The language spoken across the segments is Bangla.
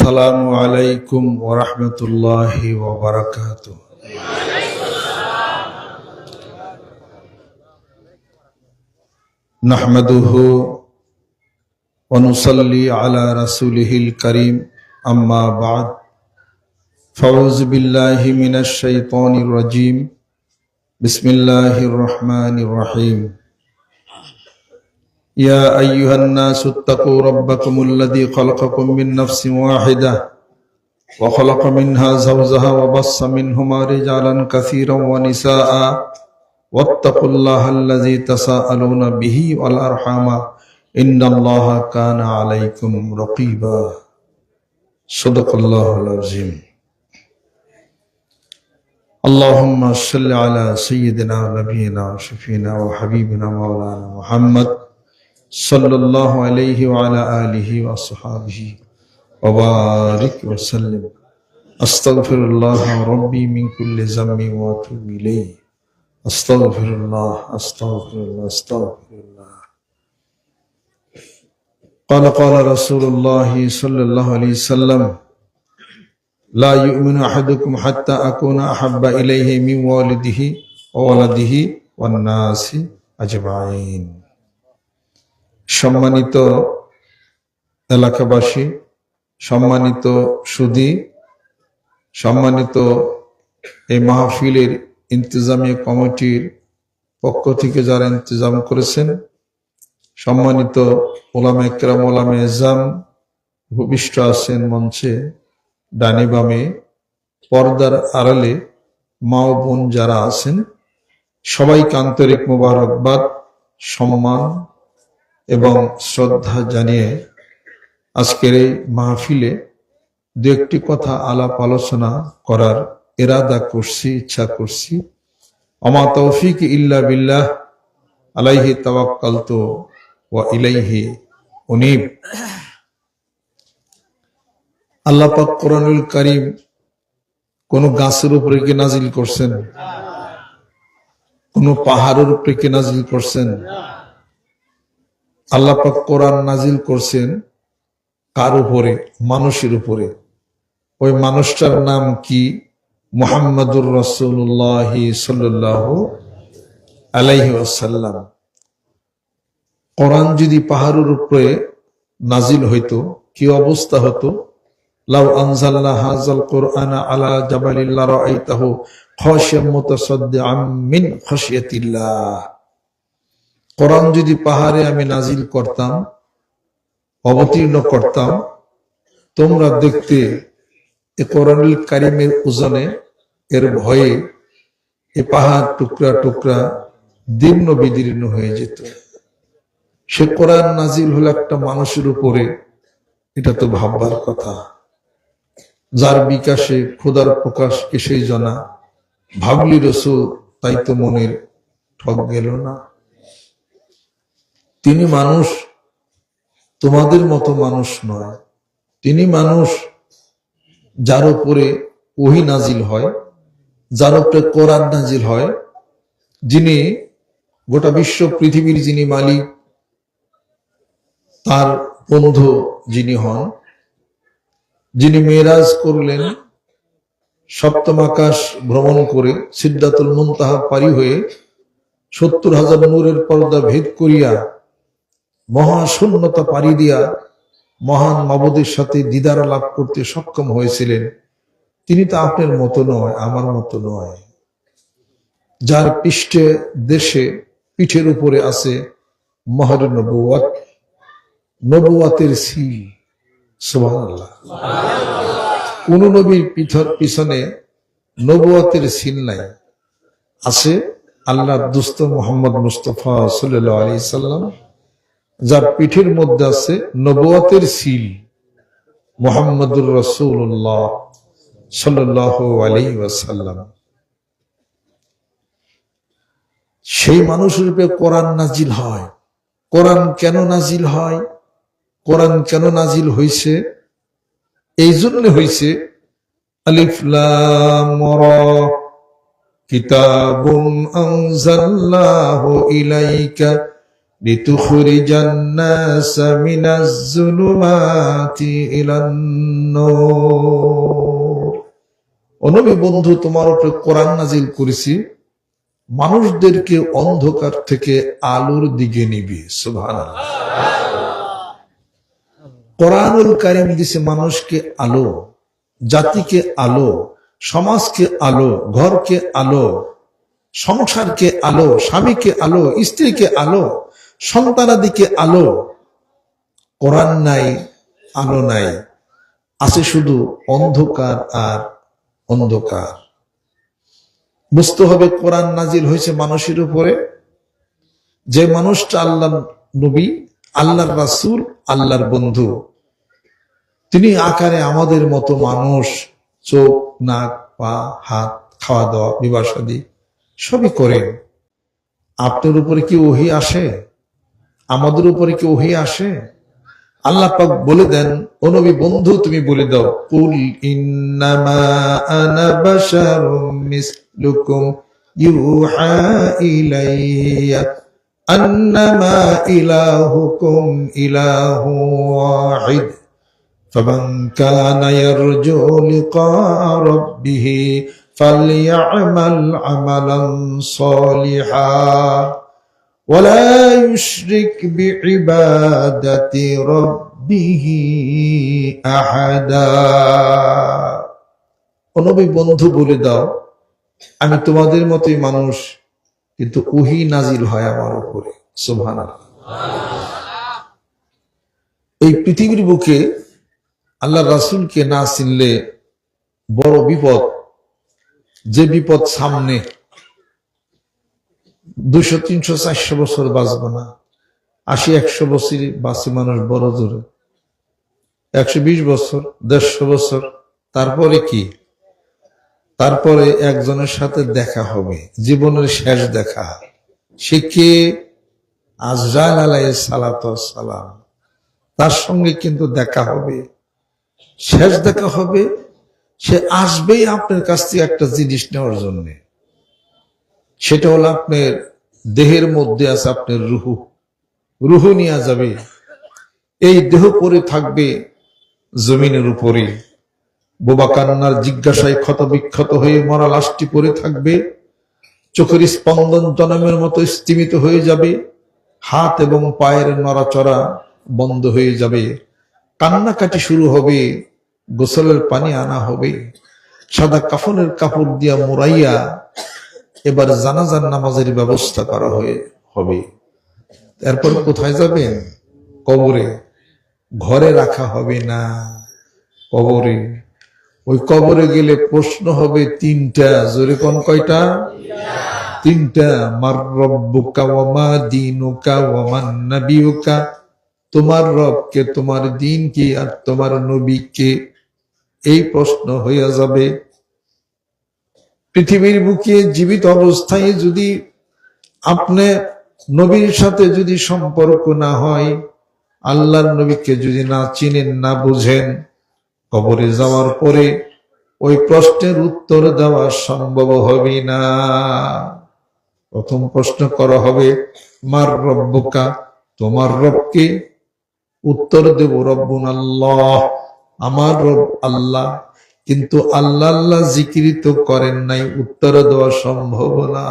السلام عليكم ورحمة الله وبركاته نحمده ونصلي على رسوله الكريم أما بعد فأعوذ بالله من الشيطان الرجيم بسم الله الرحمن الرحيم يا أيها الناس اتقوا ربكم الذي خلقكم من نفس واحدة وخلق منها زوجها وبص منهما رجالا كثيرا ونساء واتقوا الله الذي تساءلون به والأرحام إن الله كان عليكم رقيبا صدق الله العظيم اللهم صل على سيدنا ونبينا وشفينا وحبيبنا مولانا محمد صلى الله عليه وعلى آله وصحابه وبارك وسلم. أستغفر الله ربي من كل ذنب وأتوب إليه. أستغفر الله أستغفر الله أستغفر الله قال قال رسول الله صلى الله عليه وسلم لا يؤمن أحدكم حتى أكون أحب إليه من والده وولده والناس أجمعين. সম্মানিত এলাকাবাসী, সম্মানিত সুদী, সম্মানিত এই মাহফিলের ইন্তজামী কমিটির পক্ষ থেকে যারা ইন্তজাম করেছেন, সম্মানিত ওলামে কেরাম ওলামে এজাম ভূমিষ্ঠ আছেন মঞ্চে, ডানে বামে, পর্দার আড়ালে মা বোন যারা আছেন, সবাইকে আন্তরিক মোবারকবাদ, সম্মান এবং শ্রদ্ধা জানিয়ে আজকের এই মাহফিলে দু একটি কথা আলাপ আলোচনা করার এরাদা করছি, ইচ্ছা করছি। অমা তৌফিক ইল্লা বিল্লাহ, আলাইহি তাওয়াক্কালতু ওয়া ইলাইহি উনিব। আল্লাহ পাক কোরআনুল কারীম কোন গাছের উপরে কি নাজিল করছেন? কোন পাহাড়ের উপরে কি নাজিল করছেন? আল্লাহ পাক কোরআন নাজিল করছেন কার উপরে? মানুষের উপরে। ওই মানুষটার নাম কি? মুহাম্মাদুর রসুল্লাহ সাল্লাহ আলাইহি আসাল্লাম কোরআন যদি পাহাড়ের উপরে নাজিল হইতো, কি অবস্থা হতো? লাউ আনজাল্লাহ হাজাল কোরআন আলা জাবালিল্লাহ রাআইতাহু খাশিয়াম মুতাসাদ্দিআম মিন খাশিয়াতিল্লাহ। কোরআন যদি পাহাড়ে আমি নাজিল করতাম, অবতীর্ণ করতাম, তোমরা দেখতে এ কোরআনুল কারিমের ওজনে এর ভয়ে এ পাহাড় টুকরা টুকরা দীর্ণ বিদীর্ণ হয়ে যেত। সে কোরআন নাজিল হলো একটা মানুষের উপরে, এটা তো ভাববার কথা। যার বিকাশে খোদার প্রকাশ এসেই জানা, ভাবলি রসুল, তাই তো মনের ঠক গেল না। তিনি মানুষ, তোমাদের মতো মানুষ নয়। তিনি মানুষ, যার উপরে ওহি নাজিল হয়, যার উপরে কোরআন নাজিল হয়। যিনি গোটা বিশ্ব পৃথিবীর যিনি মালিক, তার বন্ধু যিনি হন, যিনি মেয়েরাজ করলেন, সপ্তম আকাশ ভ্রমণ করে সিদ্ধাতুল মুনতাহা পারি হয়ে সত্তর হাজার নূরের পর্দা ভেদ করিয়া মহাশূন্যতা পাড়ি দিয়া মহান মাবদের সাথে দিদার লাভ করতে সক্ষম হয়েছিলেন। তিনি তো আপনার মতো নয়, আমার মতো নয়। যার পৃষ্ঠে দেশে পিঠের উপরে আছে মহর নবুয়াত, নবুয়াতের সিল সুবহানাল্লাহ। কোন নবীর পিঠর পিছনে নবুয়াতের সিল নাই। আছে আল্লাহ দুস্ত মোহাম্মদ মুস্তফা সাল্লাম। যার পিঠের মধ্যে আছে নবুয়াতের সিল। মোহাম্মদুর রসুল্লাহ সাল্লাহ সেই মানুষ রূপে কোরআন নাজিল হয়। কোরআন কেন নাজিল হয়? কোরআন কেন নাজিল হয়েছে এই জন্য হয়েছে কিতাবুন আনজাল্লাহু ইলাইকা لتخرج الناس من الظلمات إلى النور অনবী বন্ধু তোমার উপরে কোরআন নাজিল করেছি মানুষদেরকে অন্ধকার থেকে আলোর দিকে নিবি সুবহানাল্লাহ কোরআনুল কারিম দিছে মানুষকে আলো জাতিকে আলো সমাজকে আলো ঘরকে আলো সংসারকে আলো স্বামীকে আলো স্ত্রীকে আলো সন্তানাদিকে আলো, কোরআন নাই, আলো নাই, আছে শুধু অন্ধকার আর অন্ধকার। বুঝতে হবে কোরআন নাজিল হয়েছে মানুষের উপরে। যে মানুষটা আল্লাহ নবী, আল্লাহর রাসূল, আল্লাহর বন্ধু, তিনি আকারে আমাদের মতো মানুষ, চোখ, নাক, পা, হাত খাওয়া দাওয়া বিবাহ সবই করেন। আপনার উপরে কি ওহি আসে? আমাদের উপরে কি ওহি আসে আল্লাহ পাক বলে দেন ও নবী বন্ধু তুমি বলে দাও কুল ইন্নামা আনা বাশারুম মিসলুকুম ইউহা ইলাইয়া আন্নামা ইলাহুকুম ইলাহু ওয়াহিদ فمن كان يرجو لقاء ربه فليعمل عملا صالحا ولا يشرك بعبادة ربه أحدا অনবী বন্ধু বলে দাও আমি তোমাদের মতোই মানুষ কিন্তু উহি নাজিল হয় আমার উপরে সুবহানাল্লাহ এই পৃথিবীর বুকে আল্লাহ রাসূলকে না চিনলে বড় বিপদ যে বিপদ সামনে দুশো তিনশো, চারশো বছর বাঁচবো না। আশি, একশো বছর বাঁচে মানুষ বড় জোরে। একশো বিশ বছর, দেড়শো বছর, তারপরে কি? তারপরে একজনের সাথে দেখা হবে, জীবনের শেষ দেখা। সে কে? আজরাল আলাই সালাত সালাম। তার সঙ্গে কিন্তু দেখা হবে। শেষ দেখা হবে। সে আসবেই আপনার কাছ থেকে একটা জিনিস নেওয়ার জন্য। সেটা হলো আপনার দেহের মধ্যে আছে আপনার রুহু। রুহু নিয়ে যাবে। এই দেহ পরে থাকবে জমিনের উপরে। বোবা কান্নার জিজ্ঞাসায় ক্ষত বিক্ষত হয়ে মরা লাশটি পরে থাকবে। চোখের স্পন্দন জনমের মতো স্থিমিত হয়ে যাবে। হাত এবং পায়ের নড়াচড়া বন্ধ হয়ে যাবে। কান্নাকাটি শুরু হবে। গোসলের পানি আনা হবে। সাদা কাফনের কাপড় দিয়া মোড়াইয়া এবার জানাজার নামাজের ব্যবস্থা করা হয়ে, হবে। এরপর কোথায় যাবেন? কবরে। ঘরে রাখা হবে না। কবরে। ওই কবরে গেলে প্রশ্ন হবে, তিনটা, জোরে কোন কয়টা? তিনটা, মার রব্বুকা ওয়ামা দিনুকা ওয়ামান নাবিউকা। তোমার রবকে, তোমার দিন কি আর তোমার নবী কে এই প্রশ্ন হইয়া যাবে। পৃথিবীর বুকে জীবিত অবস্থায় যদি আপনি নবীর সাথে যদি সম্পর্ক না হয়, আল্লাহর নবীকে যদি না চিনেন, না বুঝেন, কবরে যাওয়ার পরে ওই প্রশ্নের উত্তর দেওয়া সম্ভব হবে না। প্রথম প্রশ্ন করা হবে, মার রব্বকা, তোমার রবকে উত্তর দেব রব্বুন আল্লাহ আমার রব আল্লাহ। কিন্তু আল্লাহ আল্লাহ জিকিরিত করেন নাই উত্তর দেওয়া সম্ভব না।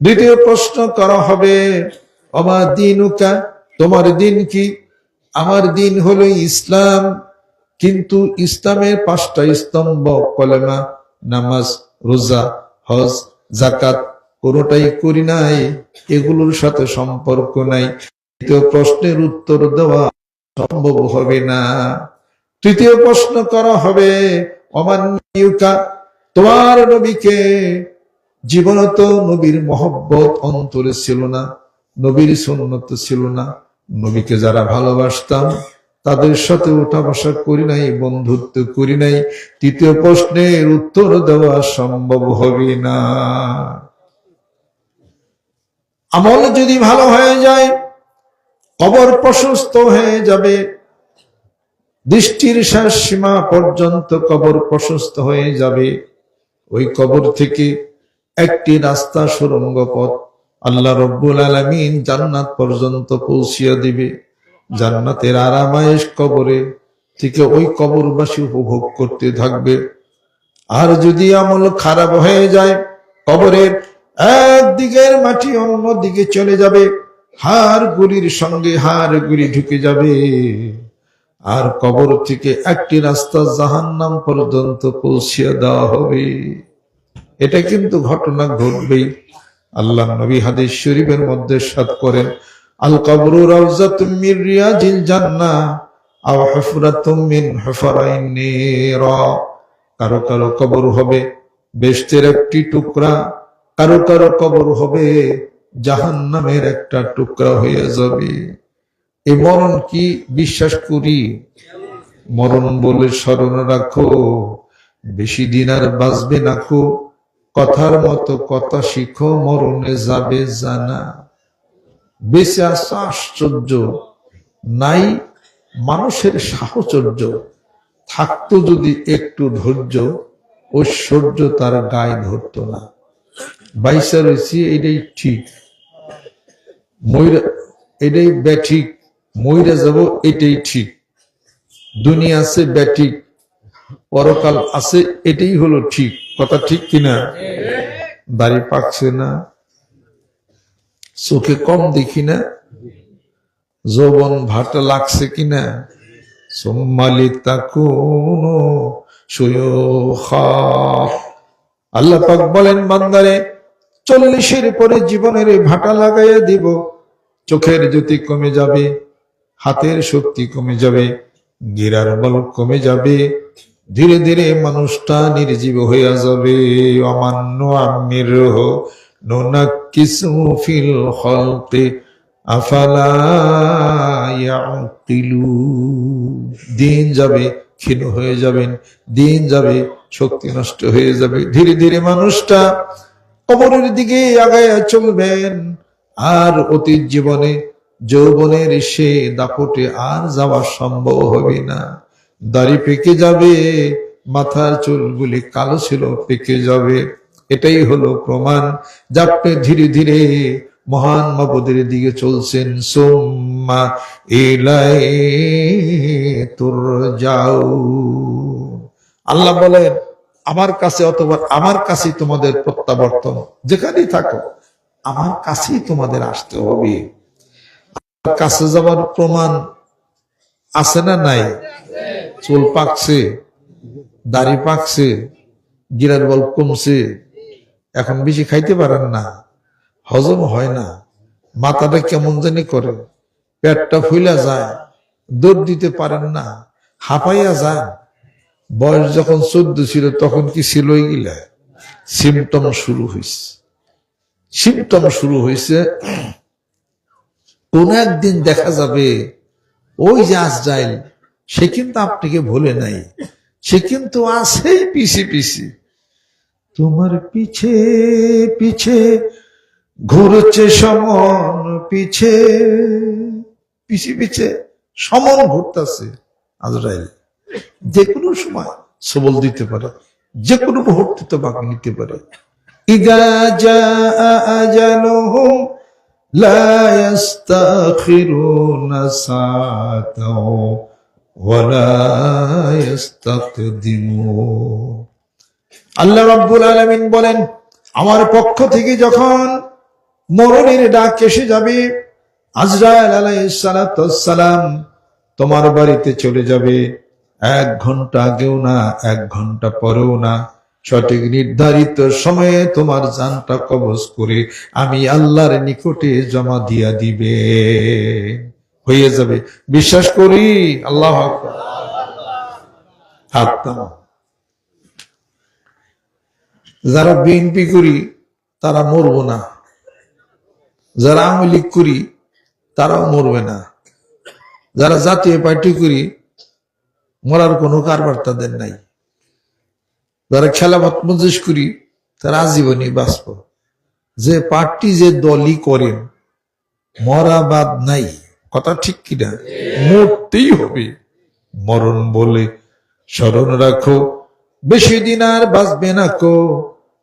দ্বিতীয় প্রশ্ন করা হবে আমার দিনুকা, তোমার দিন কি? আমার দিন হলো ইসলাম, কিন্তু ইসলামের পাঁচটা স্তম্ভ, কলেমা, নামাজ, রোজা, হজ জাকাত কোনোটাই করি নাই, এগুলোর সাথে সম্পর্ক নাই। তৃতীয় প্রশ্নের উত্তর দেওয়া সম্ভব হবে না। তৃতীয় প্রশ্ন করা হবে, অমান্যুকা, তোমার নবীকে জীবনত নবীর মহব্বত অন্তরে ছিল না, নবীর সুন্নত ছিল না। নবীকে যারা ভালোবাসতাম, তাদের সাথে ওঠা বসা করি নাই, বন্ধুত্ব করি নাই। তৃতীয় প্রশ্নের উত্তর দেওয়া সম্ভব হবে না। আমল যদি ভালো হয়ে যায়, কবর প্রশস্ত হয়ে যাবে। দৃষ্টির শেষ সীমা পর্যন্ত কবর প্রশস্ত হয়ে যাবে। ওই কবর থেকে একটি রাস্তা সুরঙ্গ পথ আল্লাহ রব্বুল আলমিন জান্নাত পর্যন্ত পৌঁছিয়ে দিবে। জান্নাতের আরামায়েশ কবরে থেকে ওই কবরবাসী উপভোগ করতে থাকবে। আর যদি আমল খারাপ হয়ে যায়, কবরের একদিকের মাটি অন্য দিকে চলে যাবে। হাড় গুলির সঙ্গে হাড় গুলি ঢুকে যাবে। আর কবর থেকে একটি রাস্তা জাহান্নাম পর্যন্ত পৌঁছিয়ে দেওয়া হবে। এটা কিন্তু ঘটনা ঘটবেই। আল্লাহ নবী হাদিস শরীফের মধ্যে সাত করেন, আল কবরু রাউজাতুম মিন রিয়াজিল জান্নাহ আও হুফরাতুম মিন হুফরাইন নির। কারও কারও কবর হবে বেস্তের একটি টুকরা, কারও কারও কবর হবে জাহান্নামের একটা টুকরা হয়ে যাবে। এই মরণ কি বিশ্বাস করি? মরণ বলে স্মরণ রাখো। বেশি দিন আর বাঁচবে না কো। কথার মতো কথা শিখো, মরণে যাবে জানা। বেঁচে আসা আশ্চর্য। নাই মানুষের সাহচর্য। থাকতো যদি একটু ধৈর্য, ঐশ্বর্য তার গায়ে ধরতো না। বাইসা রয়েছি, এটাই ঠিক। ময়রা, এটাই ব্যাঠিক। ময়রা যাব এটাই ঠিক। দুনিয়া আছে ব্যাঠিক পরকাল আছে, এটাই হলো ঠিক। কথা ঠিক কিনা? বাড়ি পাকছে না। চোখে কম দেখি না। যৌবন ভাটা লাগছে কিনা? সোম্মালি তাকুন আল্লাহ পাক বলেন, বান্দারে, চল্লিশের পরে জীবনের ভাটা লাগাইয়া দিব। চোখের জ্যোতি কমে যাবে। হাতের শক্তি কমে যাবে, গিরার বল কমে যাবে, ধীরে ধীরে মানুষটা নির্জীব হইয়া যাবে। অমান্য আমির নোনা কিছু ফিল হলতে দিন যাবে, ক্ষীণ হয়ে যাবেন, দিন যাবে, শক্তি নষ্ট হয়ে যাবে। ধীরে ধীরে মানুষটা কবরের দিকে আগায়া চলবেন, আর অতীত জীবনে যৌবনের সে দাপটে আর যাওয়া সম্ভব হবে না। দাড়ি পেকে যাবে, মাথার চুলগুলি কালো ছিল, পেকে যাবে। এটাই হলো প্রমাণ। যাপনে ধীরে ধীরে মহান মাবুদের দিকে চলছেন। সোম্মা এলাই তোর যাও আল্লাহ বলেন, আমার কাছে অথবা আমার কাছেই তোমাদের প্রত্যাবর্তন। যেখানেই থাকো, আমার কাছেই তোমাদের আসতে হবে। কাছে যাওয়ার প্রমাণ আছে না নাই? চুল পাকছে, দাড়ি পাকছে, গিরার বল কমছে, এখন বেশি খাইতে পারেন না, হজম হয় না, মাথাটা কেমন জানি করে, পেটটা ফুইলা যায়, দৌড় দিতে পারেন না, হাঁপাইয়া যান। বয়স যখন চোদ্দ ছিল, তখন কি ছিল সিমটম শুরু হয়েছে সিমটম শুরু হয়েছে কোন একদিন দেখা যাবে, ওই যে আজরাইল, সে কিন্তু আপনাকে ভুলে নাই। সে কিন্তু আছেই পিছে পিছে। তোমার পিছে পিছে ঘুরছে সমন পিছে পিছে পিছে সমন ঘুরতেছে আজরাইল। যে কোনো সময় সবল দিতে পারে যে কোনো মুহূর্তে তো বাকি নিতে পারে। ইদা জা আজালুহুম লা ইস্তাখিরুনা সাআতাও ওয়ালা ইস্তাকদিমুন আল্লাহ রাব্বুল আলামিন বলেন, আমার পক্ষ থেকে যখন মরণের ডাক এসে যাবে, আজরাইল আলাইহিস সালাম তোমার বাড়িতে চলে যাবে। এক ঘণ্টা আগেও না, এক ঘণ্টা পরেও না। সঠিক নির্ধারিত সময়ে তোমার জানটা কবজ করে আমি আল্লাহর নিকটে জমা দিয়া দিবে। হয়ে যাবে। বিশ্বাস করি? আল্লাহ যারা বিএনপি করি, তারা মরব না। যারা আওয়ামী লীগ করি, তারাও মরবে না। যারা জাতীয় পার্টি করি, মরার কোনো কারবার তাদের নাই। যারা খেলাফত মজলিস করি তারা আজীবনই বাঁচব। যে পার্টি যে দলই করেন, মরা বাদ নাই। কথা ঠিক কিনা? মরতেই হবে। মরণ বলে স্মরণ রাখো, বেশি দিন আর বাঁচবে না কো।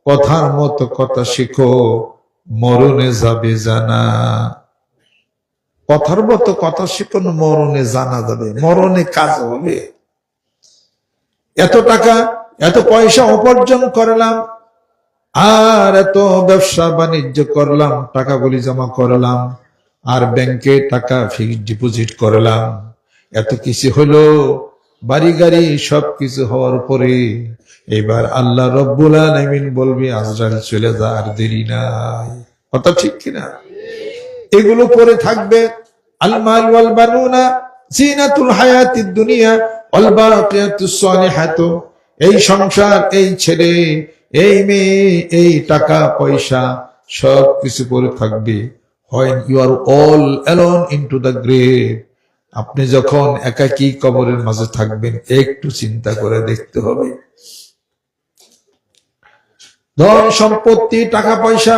কথার মতো কথা শেখো, মরণে যাবে জানা। কথার মতো কথা শিখুন মরণে জানা যাবে। মরণে কাজ হবে। এত টাকা এত পয়সা উপার্জন করলাম, আর এত ব্যবসা বাণিজ্য করলাম, টাকাগুলি জমা করলাম, আর ব্যাংকে টাকা ফিক্সড ডিপোজিট করলাম। এত কিছু হলো, বাড়ি গাড়ি সব কিছু হওয়ার পরে এবার আল্লাহ রব্বুল আলামিন বলবে, আজরাইল চলে যা, আর দেরি নাই। কথা ঠিক কিনা? এগুলো পরে থাকবে, আল মাল ওয়াল বানুনা, জিনাতুল হায়াতিদ দুনিয়া, ওয়াল বাকিয়াতুস সালিহাতু। এই সংসার এই ছেলে এই মেয়ে এই টাকা পয়সা সব কিছু পরে থাকবে হয় you are all alone into the grave আপনি যখন একাকী কবরের মাঝে থাকবেন একটু চিন্তা করে দেখতে হবে ধন সম্পত্তি টাকা পয়সা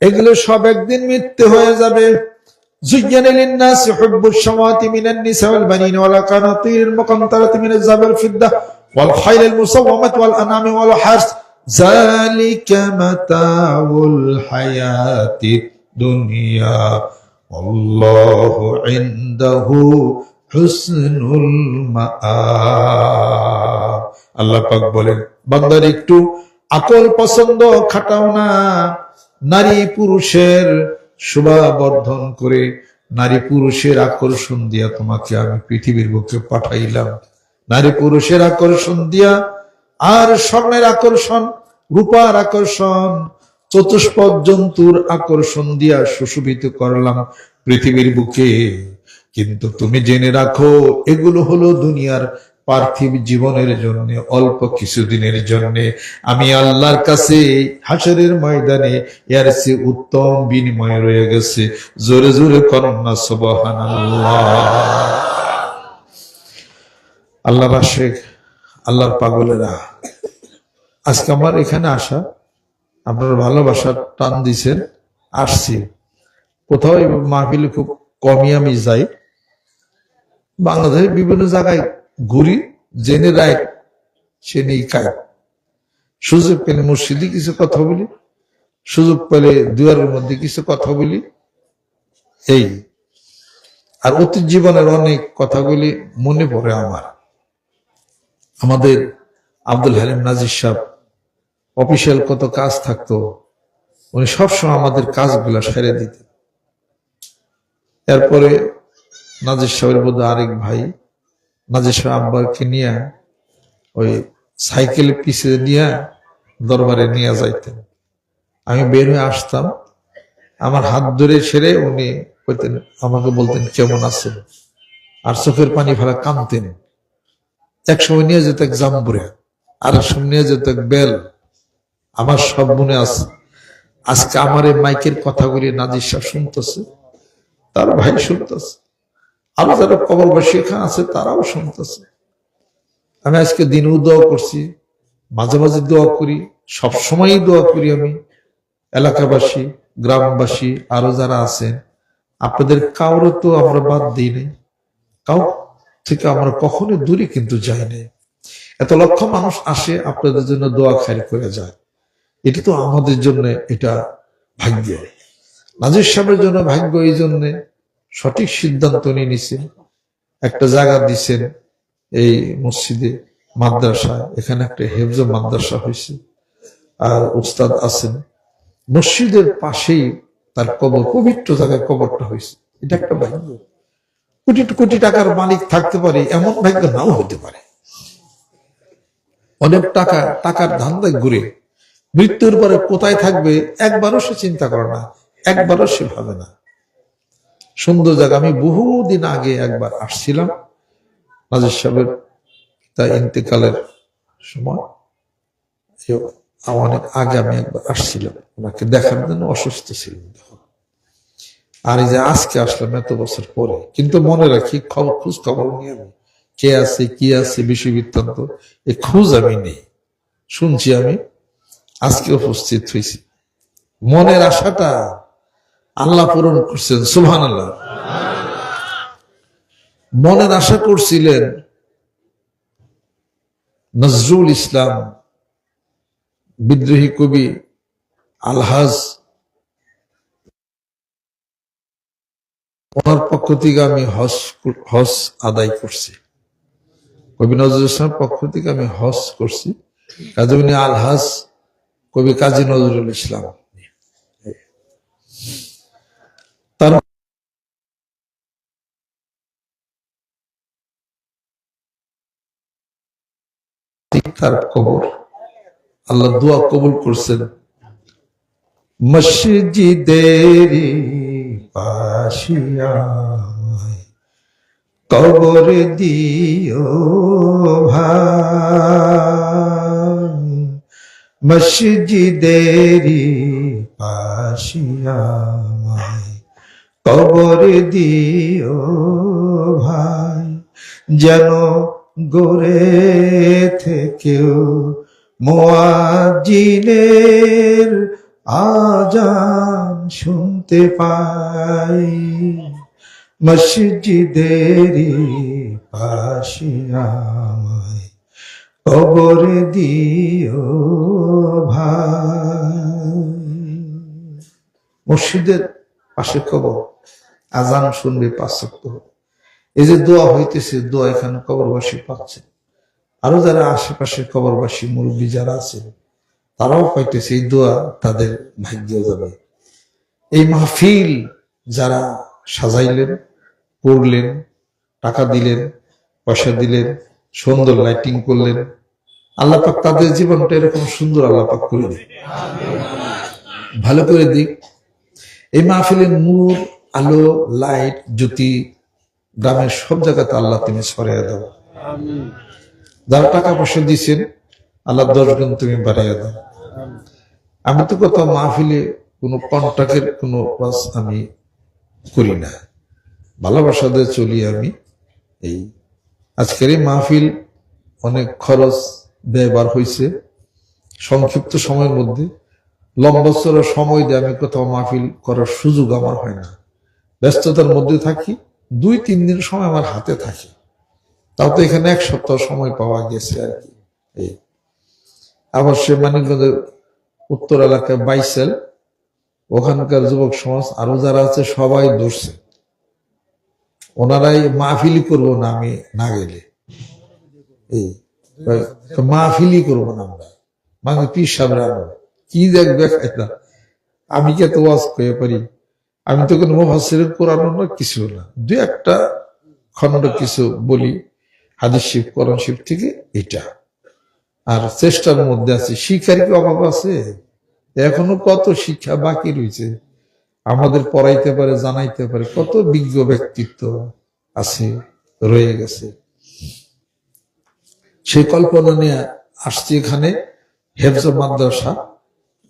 এগুলো সব একদিন মিথ্যে হয়ে যাবে زين للناس حب الشمات من النساء والبنين والقناطير المقنطرة من الذهب والفضة والخيل المصومة والأنعام والحرث ذلك متاع الحياة الدنيا والله عنده حسن المآب আল্লাহ পাক বলেন বান্দার একটু আকল পছন্দ খাটাও না নারী পুরুষের শোভা বর্ধন করে নারী পুরুষের আকর্ষণ দিয়া তোমাকে আমি পৃথিবীর বুকে পাঠাইলাম নারী পুরুষের আকর্ষণ দিয়া, আর স্বর্ণের আকর্ষণ, রূপার আকর্ষণ, চতুষ্পদ জন্তুর আকর্ষণ দিয়া সুশোভিত করলাম পৃথিবীর বুকে। কিন্তু তুমি জেনে রাখো, এগুলো হলো দুনিয়ার পার্থিব জীবনের জন্য, অল্প কিছুদিনের জন্য। আমি আল্লাহর কাছে হাসরের ময়দানে এর সে উত্তম বিনিময় রয়ে গেছে। জোরে জোরে কন্যা সবহান আল্লাহ রাশেখ আল্লাহর পাগলেরা। আজকে আমার এখানে আসা, আপনার ভালোবাসার টান দিছেন, আসছি। কোথাও মাহফিলে খুব কমই আমি যাই। বাংলাদেশের বিভিন্ন জায়গায় ঘুরি, জেনে রায়, সে নেই খায় সুযোগ পেলে মসজিদে কিছু কথা বলি, সুযোগ পেলে দুয়ারের মধ্যে কিছু কথা বলি, এই। আর অতীত জীবনের অনেক কথাগুলি মনে পড়ে আমার। আমাদের আব্দুল হালিম নাজির সাহেব অফিসিয়াল কত কাজ থাকতো, উনি সবসময় আমাদের কাজগুলা সেরে দিতেন। এরপরে নাজির সাহেবের বোধ আরেক ভাই, নাজির সাহেব আব্বাকে নিয়ে ওই সাইকেল পিছিয়ে নিয়ে দরবারে নিয়ে যাইতেন। আমি বের হয়ে আসতাম, আমার হাত ধরে ছেড়ে উনি আমাকে বলতেন, কেমন আছেন? আর চোখের পানি ফেলা কানতেন এক সময় নিয়ে যেত এক জাম্বুরে, আর এক সময় নিয়ে যেত এক বেল। আমার সব মনে আছে। আজকে আমার এই মাইকের কথাগুলি নাজির সাহেব শুনতেছে, তার ভাই শুনতেছে। আরও যারা কবরবাসী এখানে আছে, তারাও শুনতেছে। আমি আজকে দিনও দোয়া করছি, মাঝে মাঝে দোয়া করি, সব সময়ই দোয়া করি আমি। এলাকাবাসী, গ্রামবাসী, আরও যারা আছেন, আপনাদের কাউরও তো আমরা বাদ দিই নাই। কাউ থেকে আমরা কখনো দূরে কিন্তু যাই নাই। এত লক্ষ মানুষ আসে, আপনাদের জন্য দোয়া খাই করে যায়। এটা তো আমাদের জন্য এটা ভাগ্য। নাজির সাহেবের জন্য ভাগ্য এই জন্যে সঠিক সিদ্ধান্ত নিয়ে নিছেন। একটা জায়গা দিছেন এই মসজিদে মাদ্রাসা এখানে একটা হেফজ মাদ্রাসা হয়েছে। আর উস্তাদ আছেন। মসজিদের পাশেই তার কবর, পবিত্র জায়গায় কবরটা হয়েছে। এটা একটা ভাগ্য। কোটি কোটি টাকার মালিক থাকতে পারে, এমন ভাগ্য নাও হতে পারে। অনেক টাকা, টাকার ধান্দায় ঘুরে, মৃত্যুর পরে কোথায় থাকবে, একবারও সে চিন্তা করে না, একবারও সে ভাবে না। সুন্দর জায়গা, আমি বহুদিন আগে একবার আসছিলাম নাজির সাহেবের তা ইন্তেকালের সময়। অনেক আগে আমি একবার আসছিলাম, ওনাকে দেখার জন্য অসুস্থ তখন আর এই যে আজকে আসলাম এত বছর পরে, কিন্তু মনে রাখি খবর খোঁজ খবর নিয়ে আমি কে আছে, কি আছে বিষয় বৃত্তান্ত এই খোঁজ আমি নেই। শুনছি আমি, আজকে উপস্থিত হয়েছি। মনের আশাটা আল্লাহ পূরণ করছেন সুহান আল্লাহ মনের আশা করছিলেন নজরুল ইসলাম বিদ্রোহী কবি আলহাজ ওনার পক্ষ থেকে আমি কর- হজ আদায় করছি। কবি নজরুল ইসলামের পক্ষ থেকে আমি হজ করছি। কাজে উনি আলহাজ, কবি কাজী নজরুল ইসলাম। তার তার কবর। আল্লাহ দোয়া কবুল করছেন। মসজিদের পাশিয়ায় কবর দিও ভাই মসজিদের পাশিয়ায় কবর দিও ভাই যেন গোরে থেকেও মোয়াজিনের আজান শুনতে পাই। মসজিদেরই পাশে আমায় কবর দিও ভাই। মসজিদের পাশে কবর। আজান শুনবে সপ্তাহ এই যে দোয়া হইতেছে, দোয়া এখানে কবরবাসী পাচ্ছে। আরও যারা আশেপাশের কবরবাসী, মুরব্বী যারা আছে, তারাও পাইতেছে এই দোয়া, তাদের ভাগ্য যাবে। এই মাহফিল যারা সাজাইলেন করলেন টাকা দিলেন, পয়সা দিলেন, সুন্দর লাইটিং করলেন, আল্লাহ পাক তাদের জীবনটা এরকম সুন্দর আল্লাহ পাক করে দিক। ভালো করে দিক। এই মাহফিলের নূর, আলো লাইট জ্যোতি, গ্রামের সব জায়গাতে আল্লাহ তুমি ছড়াইয়া দাও। যারা টাকা পয়সা দিয়েছেন, আল্লাহ দশ গুণ তুমি বাড়াইয়া দাও। আমি তো কোথাও মাহফিলে কোনো কন্ট্রাক্টের কোনো কাজ আমি করি না। ভালোবাসা দিয়ে চলি আমি এই। আজকের এই মাহফিল অনেক খরচ ব্যয়বার হয়েছে সংক্ষিপ্ত সময়ের মধ্যে লম্বা চড়া সময় দিয়ে আমি কোথাও মাহফিল করার সুযোগ আমার হয় না। ব্যস্ততার মধ্যে থাকি, দুই, তিন দিন সময় আমার হাতে থাকে। তাও তো এখানে এক সপ্তাহ সময় পাওয়া গেছে আর কি। এই। আবার সে মানিকগঞ্জের উত্তর এলাকায় বাইসেল ওখানকার যুবক সমাজ, আরও যারা আছে, সবাই ধরছে ওনারাই মাহফিলি করব না আমি না গেলে। এই মাহফিলি করব না আমরা। মানে পীর সাবরা কি দেখবে আমি কে তো ওয়াজ করে পারি? আমি তো কোনো মুফাসসিরের কোরআন কিছু না। দু একটা খণ্ড কিছু বলি। হাদিস শিব কোরআন শিব থেকে এটা। আর চেষ্টার মধ্যে আছে। শিক্ষার কি অভাব আছে? এখনও কত শিক্ষা বাকি রয়েছে। আমাদের পড়াইতে পারে, জানাইতে পারে, কত বিজ্ঞ ব্যক্তিত্ব আছে, রয়ে গেছে। সেই কল্পনা নিয়ে আসছে এখানে, হেফজ মাদ্রাসা।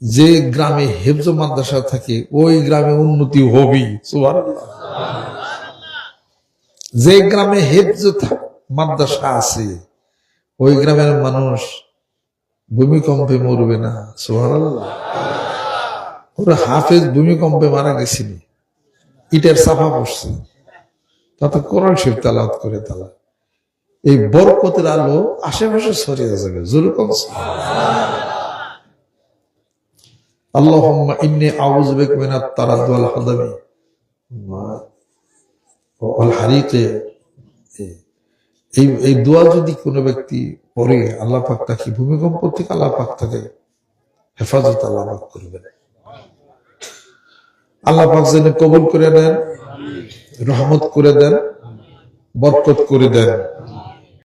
যে গ্রামে হেফজ মাদ্রাসা থাকে, ওই গ্রামে উন্নতি হবেই। যে গ্রামে হেফজ মাদ্রাসা আছে, ওই গ্রামের মানুষ ভূমিকম্পে মরবে না, সুবহানাল্লাহ। ওরা হাফেজ ভূমিকম্পে মারা গেছিল। ইটের সাফা পড়ছে। তাতে কোরআন শিব তালাত করে তালা। এই বরকতের আলো আশেপাশে ছড়িয়ে যাবে যেরকম আল্লাহ ইন্নী আউযু বিকা মিনাত ওয়াল হাদামি হারিকে এই এই দোয়া যদি কোনো ব্যক্তি পরে আল্লাহ পাক তাকে ভূমিকম্প থেকে আল্লাহ পাক তাকে হেফাজত আল্লাহ পাক করবেন আল্লাহ পাক যেন কবুল করে দেন রহমত করে দেন, বরকত করে দেন।